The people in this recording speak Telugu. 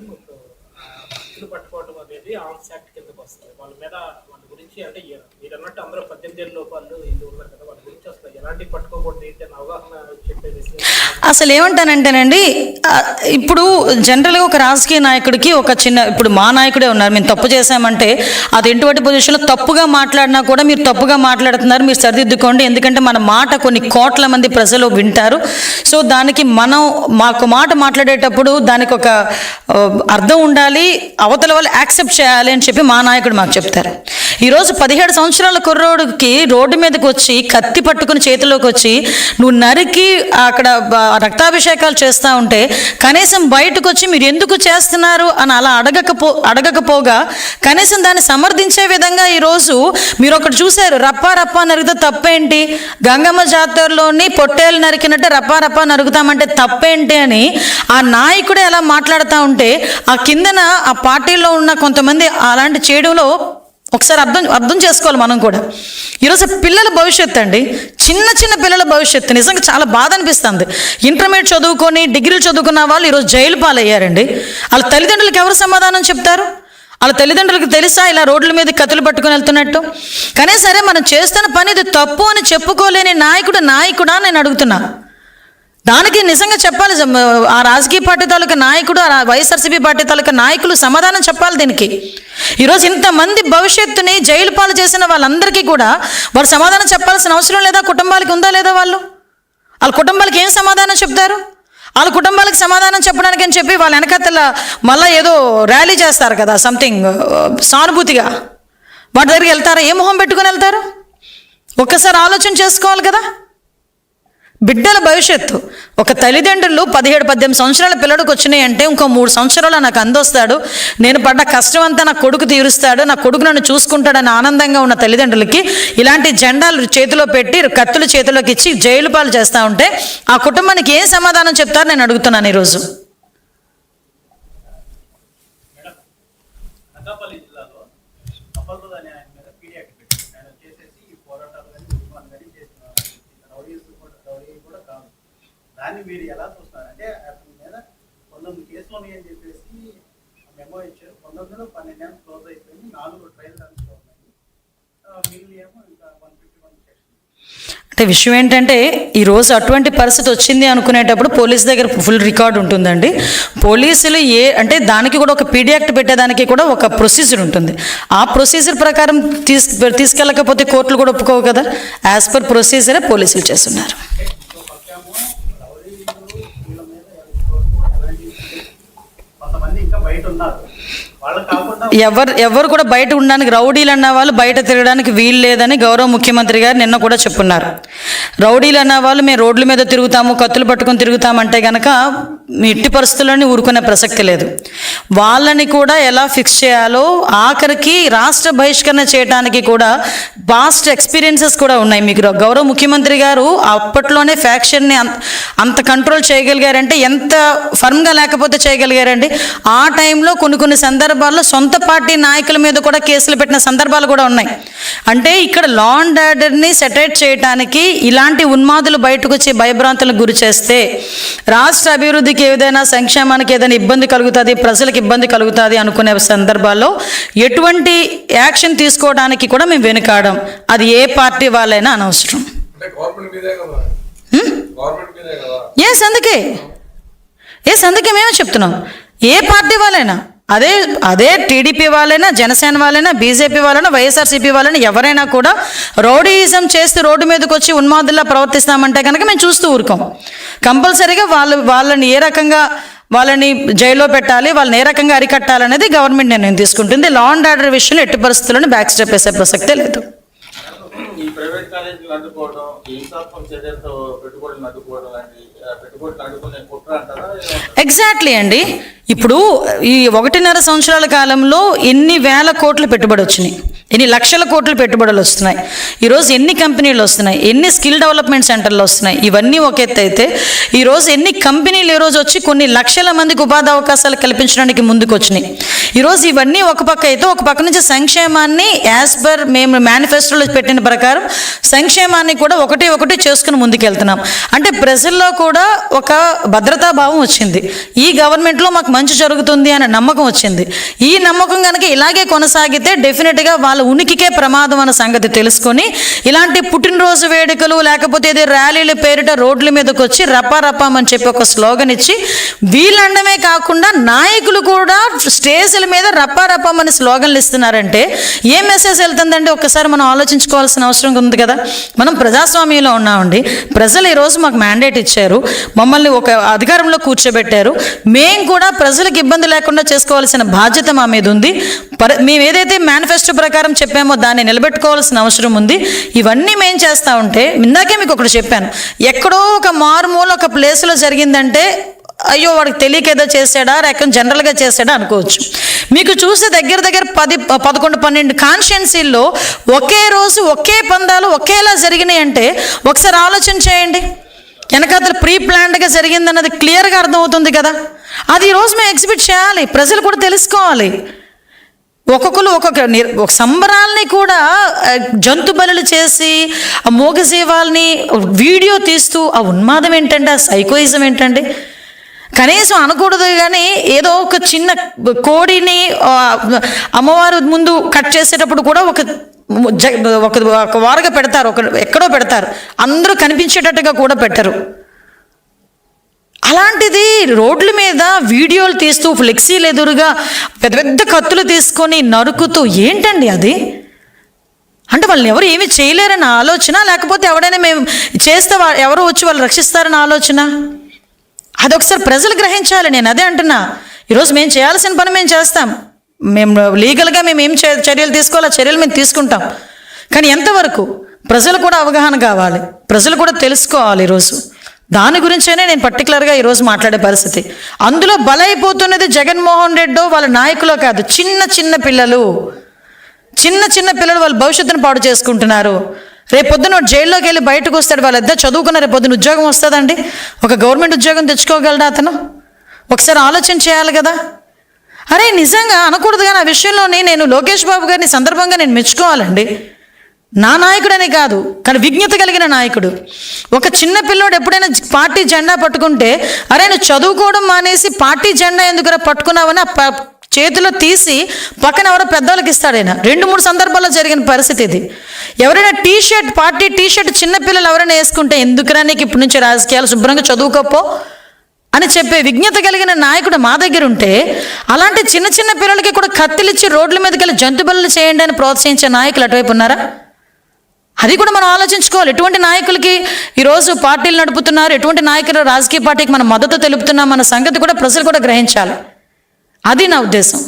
మేడం అనేది ఆర్మ్స్ యాక్ట్ కిందకు వస్తుంది. వాళ్ళ మీద వాళ్ళ గురించి అంటే మీరు అన్నట్టు అందరూ పద్దెనిమిది ఏళ్ళ లోపాలు ఇల్లు ఉన్నారు కదా వాళ్ళ గురించి అసలు ఎలాంటి పట్టుకోకూడదు ఏంటి అని అవగాహన చెప్పేది అసలు ఏమంటానంటేనండి ఇప్పుడు జనరల్గా ఒక రాజకీయ నాయకుడికి ఒక చిన్న ఇప్పుడు మా నాయకుడే ఉన్నారు. మేము తప్పు చేశామంటే అది ఎటువంటి పొజిషన్లో తప్పుగా మాట్లాడినా కూడా మీరు తప్పుగా మాట్లాడుతున్నారు. మీరు సరిదిద్దుకోండి. ఎందుకంటే మన మాట కొన్ని కోట్ల మంది ప్రజలు వింటారు. సో దానికి మనం మాకు మాట మాట్లాడేటప్పుడు దానికి ఒక అర్థం ఉండాలి. అవతల వాళ్ళు యాక్సెప్ట్ చేయాలి అని చెప్పి మా నాయకుడు మాకు చెప్తారు. ఈరోజు పదిహేడు సంవత్సరాల కుర్రోడికి రోడ్డు మీదకి వచ్చి కత్తి పట్టుకుని చేతిలోకి వచ్చి నువ్వు నరికి అక్కడ రక్తాభిషేకాలు చేస్తూ ఉంటే కనీసం బయటకు వచ్చి మీరు ఎందుకు చేస్తున్నారు అని అలా అడగకపో అడగకపోగా కనీసం దాన్ని సమర్థించే విధంగా ఈరోజు మీరు ఒకటి చూశారు రప్పా రప్పా నరిగితే తప్పేంటి? గంగమ్మ జాతరలోని పొట్టేలు నరికినట్టే రప్పా రప్పా నరుగుతామంటే తప్పేంటి అని ఆ నాయకుడే అలా మాట్లాడుతూ ఉంటే ఆ కిందన ఆ పార్టీలో ఉన్న కొంతమంది అలాంటి చేయడంలో ఒకసారి అర్థం అర్థం చేసుకోవాలి మనం కూడా. ఈరోజు పిల్లల భవిష్యత్తు అండి. చిన్న చిన్న పిల్లల భవిష్యత్తు. నిజంగా చాలా బాధ అనిపిస్తుంది. ఇంటర్మీడియట్ చదువుకొని డిగ్రీలు చదువుకున్న వాళ్ళు ఈరోజు జైలు పాలయ్యారండి. వాళ్ళ తల్లిదండ్రులకు ఎవరు సమాధానం చెప్తారు? వాళ్ళ తల్లిదండ్రులకు తెలుసా ఇలా రోడ్ల మీద కత్తులు పట్టుకుని వెళ్తున్నట్టు? కానీ సరే మనం చేస్తున్న పని ఇది తప్పు అని చెప్పుకోలేని నాయకుడు నాయకుడా నేను అడుగుతున్నా. దానికి నిజంగా చెప్పాలి ఆ రాజకీయ పార్టీ తాలూకా నాయకుడు ఆ వైఎస్ఆర్సీపీ పార్టీ తాలూకా నాయకులు సమాధానం చెప్పాలి దీనికి. ఈరోజు ఇంతమంది భవిష్యత్తుని జైలు పాలు చేసిన వాళ్ళందరికీ కూడా వారు సమాధానం చెప్పాల్సిన అవసరం లేదా? కుటుంబాలకి ఉందా లేదా వాళ్ళు? వాళ్ళ కుటుంబాలకి ఏం సమాధానం చెప్తారు? వాళ్ళ కుటుంబాలకు సమాధానం చెప్పడానికి అని చెప్పి వాళ్ళ వెనకతల మళ్ళీ ఏదో ర్యాలీ చేస్తారు కదా సంథింగ్ సానుభూతిగా. వాటి దగ్గరికి వెళ్తారా? ఏ మొహం పెట్టుకొని వెళ్తారు? ఒక్కసారి ఆలోచన చేసుకోవాలి కదా? బిడ్డల భవిష్యత్తు. ఒక తల్లిదండ్రులు పదిహేడు పద్దెనిమిది సంవత్సరాల పిల్లడికి వచ్చినాయి అంటే ఇంకో మూడు సంవత్సరాలు నాకు అందొస్తాడు. నేను పడ్డ కష్టం అంతా నా కొడుకు తీరుస్తాడు నా కొడుకు నన్ను చూసుకుంటాడని ఆనందంగా ఉన్న తల్లిదండ్రులకి ఇలాంటి జెండాలు చేతిలో పెట్టి కత్తులు చేతిలోకి ఇచ్చి జైలు పాలు చేస్తూ ఉంటే ఆ కుటుంబానికి ఏం సమాధానం చెప్తారు నేను అడుగుతున్నాను ఈరోజు. జిల్లాలో అప్పలరాజు అనే ఆయన మీద పీడీ యాక్ట్ పెట్టారు ఆయన వచ్చేసేసి ఈ పోరాటాలు కానీ ఉద్యమాలు కానీ చేస్తున్నారు రౌడీస్ కూడా రౌడీ కూడా కాదు దాన్ని మీరు ఎలా చూస్తున్నారు అంటే అతని మీద పంతొమ్మిది కేసులు ఉన్నాయని చెప్పేసి మెమో ఇచ్చారు. పంతొమ్మిదిలో పన్నెండేళ్ళు క్లోజ్ అయిపోయింది. నాలుగు ట్రయల్ రన్స్ ఉన్నాయి ఆ, మిగిలిన ఏమో ఇంకా వన్ ఫిఫ్టీ వన్ సెక్షన్ అంటే విషయం ఏంటంటే ఈరోజు అటువంటి పరిస్థితి వచ్చింది అనుకునేటప్పుడు పోలీస్ దగ్గర ఫుల్ రికార్డ్ ఉంటుందండి. పోలీసులు ఏ అంటే దానికి కూడా ఒక పీడీ యాక్ట్ పెట్టేదానికి కూడా ఒక ప్రొసీజర్ ఉంటుంది. ఆ ప్రొసీజర్ ప్రకారం తీస్ తీసుకెళ్ళకపోతే కోర్టులు కూడా ఒప్పుకోవు కదా? యాజ్ పర్ ప్రొసీజరే పోలీసులు చేస్తున్నారు ఇంకో పక్కేమో రౌడీలు వీళ్ళ మీద ఎవరు ఎలాంటి కొంతమంది ఇంకా బయట ఉన్నారు వాళ్ళు కాకుండా ఎవరు ఎవరు కూడా బయట ఉండడానికి రౌడీలు అన్న వాళ్ళు బయట తిరగడానికి వీలు లేదని గౌరవ ముఖ్యమంత్రి గారు నిన్న కూడా చెప్పున్నారు. రౌడీలు అన్న వాళ్ళు మేము రోడ్ల మీద తిరుగుతాము కత్తులు పట్టుకొని తిరుగుతామంటే కనుక ఎట్టి పరిస్థితుల్లోని ఊరుకునే ప్రసక్తి లేదు. వాళ్ళని కూడా ఎలా ఫిక్స్ చేయాలో ఆఖరికి రాష్ట్ర బహిష్కరణ చేయడానికి కూడా పాస్ట్ ఎక్స్పీరియన్సెస్ కూడా ఉన్నాయి. మీకు గౌరవ ముఖ్యమంత్రి గారు అప్పట్లోనే ఫ్యాక్షన్ని అంత అంత కంట్రోల్ చేయగలిగారంటే ఎంత ఫర్మ్గా లేకపోతే చేయగలిగారండి ఆ టైంలో కొన్ని కొన్ని సందర్భాల్లో సొంత పార్టీ నాయకుల మీద కూడా కేసులు పెట్టిన సందర్భాలు కూడా ఉన్నాయి. అంటే ఇక్కడ లా అండ్ ఆర్డర్ని సెటరేట్ చేయడానికి ఇలాంటి ఉన్మాదులు బయటకు వచ్చి భయభ్రాంతులకు గురి చేస్తే రాష్ట్ర అభివృద్ధికి ఏదైనా సంక్షేమానికి ఏదైనా ఇబ్బంది కలుగుతుంది ప్రజలకు ఇబ్బంది కలుగుతుంది అనుకునే సందర్భాల్లో ఎటువంటి యాక్షన్ తీసుకోవడానికి కూడా మేము వెనుకాడం. అది ఏ పార్టీ వాళ్ళైనా అనవసరం. ఎస్ అందుకే. ఎస్ అందుకే మేమే చెప్తున్నాం. ఏ పార్టీ వాళ్ళైనా అదే అదే టీడీపీ వాళ్ళైనా జనసేన వాళ్ళైనా బీజేపీ వాళ్ళైనా వైఎస్ఆర్సీపీ వాళ్ళైనా ఎవరైనా కూడా రౌడీయిజం చేసి రోడ్డు మీదకి వచ్చి ఉన్మాదుల్లా ప్రవర్తిస్తామంటే కనుక మేము చూస్తూ ఊరుకోం. కంపల్సరీగా వాళ్ళు వాళ్ళని ఏ రకంగా వాళ్ళని జైల్లో పెట్టాలి వాళ్ళని ఏ రకంగా అరికట్టాలనేది గవర్నమెంట్ నిర్ణయం తీసుకుంటుంది. లా అండ్ ఆర్డర్ విషయంలో ఎట్టి పరిస్థితుల్లోనూ బ్యాక్ స్టెప్ వేసే ప్రసక్తే లేదు? ఎగ్జాక్ట్లీ అండి. ఇప్పుడు ఈ ఒకటిన్నర సంవత్సరాల కాలంలో ఎన్ని వేల కోట్లు పెట్టుబడి వచ్చినాయి. ఎన్ని లక్షల కోట్ల పెట్టుబడులు వస్తున్నాయి? ఈరోజు ఎన్ని కంపెనీలు వస్తున్నాయి? ఎన్ని స్కిల్ డెవలప్మెంట్ సెంటర్లు వస్తున్నాయి? ఇవన్నీ ఒక ఎత్తు అయితే ఈరోజు ఎన్ని కంపెనీలు ఈరోజు వచ్చి కొన్ని లక్షల మందికి ఉపాధి అవకాశాలు కల్పించడానికి ముందుకు వచ్చినాయి ఈరోజు ఇవన్నీ ఒక పక్క అయితే ఒక పక్క నుంచి సంక్షేమాన్ని యాజ్ పర్ మేము మేనిఫెస్టోలో పెట్టిన ప్రకారం సంక్షేమాన్ని కూడా ఒకటి ఒకటి చేసుకుని ముందుకెళ్తున్నాం. అంటే ప్రజల్లో కూడా ఒక భద్రతా భావం వచ్చింది. ఈ గవర్నమెంట్లో మాకు మంచి జరుగుతుంది అనే నమ్మకం వచ్చింది. ఈ నమ్మకం కనుక ఇలాగే కొనసాగితే డెఫినెట్గా వాళ్ళ ఉనికికే ప్రమాదం అన్న సంగతి తెలుసుకొని ఇలాంటి పుట్టినరోజు వేడుకలు లేకపోతే ఏదో ర్యాలీల పేరిట రోడ్ల మీదకి వచ్చి రప్పా అని చెప్పి ఒక స్లోగన్ ఇచ్చి వీళ్ళండమే కాకుండా నాయకులు కూడా స్టేజ్ల మీద రప్పా అని స్లోగన్లు ఇస్తున్నారంటే ఏ మెసేజ్ వెళ్తుందండి? ఒక్కసారి మనం ఆలోచించుకోవాల్సిన అవసరం ఉంది కదా. మనం ప్రజాస్వామ్యంలో ఉన్నామండి. ప్రజలు ఈరోజు మాకు మ్యాండేట్ ఇచ్చారు. మమ్మల్ని ఒక అధికారంలో కూర్చోబెట్టారు. మేము కూడా ప్రజలకు ఇబ్బంది లేకుండా చేసుకోవాల్సిన బాధ్యత మా మీద ఉంది. పర మేము ఏదైతే మేనిఫెస్టో ప్రకారం చెప్పామో దాన్ని నిలబెట్టుకోవాల్సిన అవసరం ఉంది. ఇవన్నీ మేము చేస్తూ ఉంటే ఇందాకే మీకు ఒకటి చెప్పాను. ఎక్కడో ఒక మారుమూల ఒక ప్లేస్లో జరిగిందంటే అయ్యో వాడికి తెలియక ఏదో చేసాడా రకం జనరల్గా చేసాడా అనుకోవచ్చు. మీకు చూసే దగ్గర దగ్గర పది పదకొండు పన్నెండు కాన్షియన్సీల్లో ఒకే రోజు ఒకే పందాలు ఒకేలా జరిగినాయి అంటే ఒకసారి ఆలోచన చేయండి. వెనకాతలు ప్రీ ప్లాన్డ్గా జరిగిందన్నది క్లియర్గా అర్థమవుతుంది కదా. అది ఈరోజు మేము ఎగ్జిబిట్ చేయాలి. ప్రజలు కూడా తెలుసుకోవాలి. ఒక్కొక్కరు ఒక్కొక్క ఒక సంబరాల్ని కూడా జంతు బలులు చేసి ఆ మూగజీవాల్ని వీడియో తీస్తూ ఆ ఉన్మాదం ఏంటండి ఆ సైకోయిజం ఏంటండి? కనీసం అనకూడదు కానీ ఏదో ఒక చిన్న కోడిని అమ్మవారు ముందు కట్ చేసేటప్పుడు కూడా ఒక జ- ఒక ఒక వారుగా పెడతారు ఒక ఎక్కడో పెడతారు. అందరూ కనిపించేటట్టుగా కూడా పెట్టరు. అలాంటిది రోడ్ల మీద వీడియోలు తీస్తూ ఫ్లెక్సీలు ఎదురుగా పెద్ద పెద్ద కత్తులు తీసుకొని నరుకుతూ ఏంటండి అది? అంటే వాళ్ళని ఎవరు ఏమీ చేయలేరన్న ఆలోచన? లేకపోతే ఎవడైనా మేము చేస్తే ఎవరు వచ్చి వాళ్ళు రక్షిస్తారన్న ఆలోచన? అదొకసారి ప్రజలు గ్రహించాలి నేను అదే అంటున్నా. ఈరోజు మేము చేయాల్సిన పని మేము చేస్తాం. మేము లీగల్గా మేము ఏం చే- చర్యలు తీసుకోవాలో ఆ చర్యలు మేము తీసుకుంటాం. కానీ ఎంతవరకు? ప్రజలు కూడా అవగాహన కావాలి. ప్రజలు కూడా తెలుసుకోవాలి ఈరోజు. దాని గురించేనే నేను పర్టికులర్గా ఈరోజు మాట్లాడే పరిస్థితి. అందులో బలైపోతున్నది జగన్మోహన్ రెడ్డో వాళ్ళ నాయకులో కాదు చిన్న చిన్న పిల్లలు. చిన్న చిన్న పిల్లలు వాళ్ళ భవిష్యత్తును పాడు చేసుకుంటున్నారు. రేపు పొద్దున జైల్లోకి వెళ్ళి బయటకు వస్తాడు వాళ్ళిద్దరు చదువుకున్న రేపు పొద్దున ఉద్యోగం వస్తుందండి. ఒక గవర్నమెంట్ ఉద్యోగం తెచ్చుకోగలడా అతను? ఒకసారి ఆలోచన చేయాలి కదా. అరే నిజంగా అనకూడదు కానీ ఆ విషయంలోని నేను లోకేష్ బాబు గారిని సందర్భంగా నేను మెచ్చుకోవాలండి. నా నాయకుడనే కాదు కానీ విజ్ఞత కలిగిన నాయకుడు. ఒక చిన్న పిల్లోడు ఎప్పుడైనా పార్టీ జెండా పట్టుకుంటే అరే నువ్వు చదువుకోవడం మానేసి పార్టీ జెండా ఎందుకురా పట్టుకున్నావని ఆ చేతిలో తీసి పక్కన ఎవరో పెద్దవాళ్ళకి ఇస్తాడైనా రెండు మూడు సందర్భాల్లో జరిగిన పరిస్థితి ఇది. ఎవరైనా T shirt party T shirt చిన్నపిల్లలు ఎవరైనా వేసుకుంటే ఎందుకురా నీకు ఇప్పటి నుంచి రాజకీయాలు శుభ్రంగా చదువుకోపో అని చెప్పే విజ్ఞత కలిగిన నాయకుడు మా దగ్గర ఉంటే అలాంటి చిన్న చిన్న పిల్లలకి కూడా కత్తిలిచ్చి రోడ్ల మీదకి వెళ్ళి జంతు చేయండి అని ప్రోత్సహించే నాయకులు అటువైపు ఉన్నారా? అది కూడా మనం ఆలోచించుకోవాలి. ఎటువంటి నాయకులకి ఈరోజు పార్టీలు నడుపుతున్నారు ఎటువంటి నాయకులు రాజకీయ పార్టీకి మనం మద్దతు తెలుపుతున్నాం మన సంగతి కూడా ప్రజలు కూడా గ్రహించాలి. అది నా ఉద్దేశం.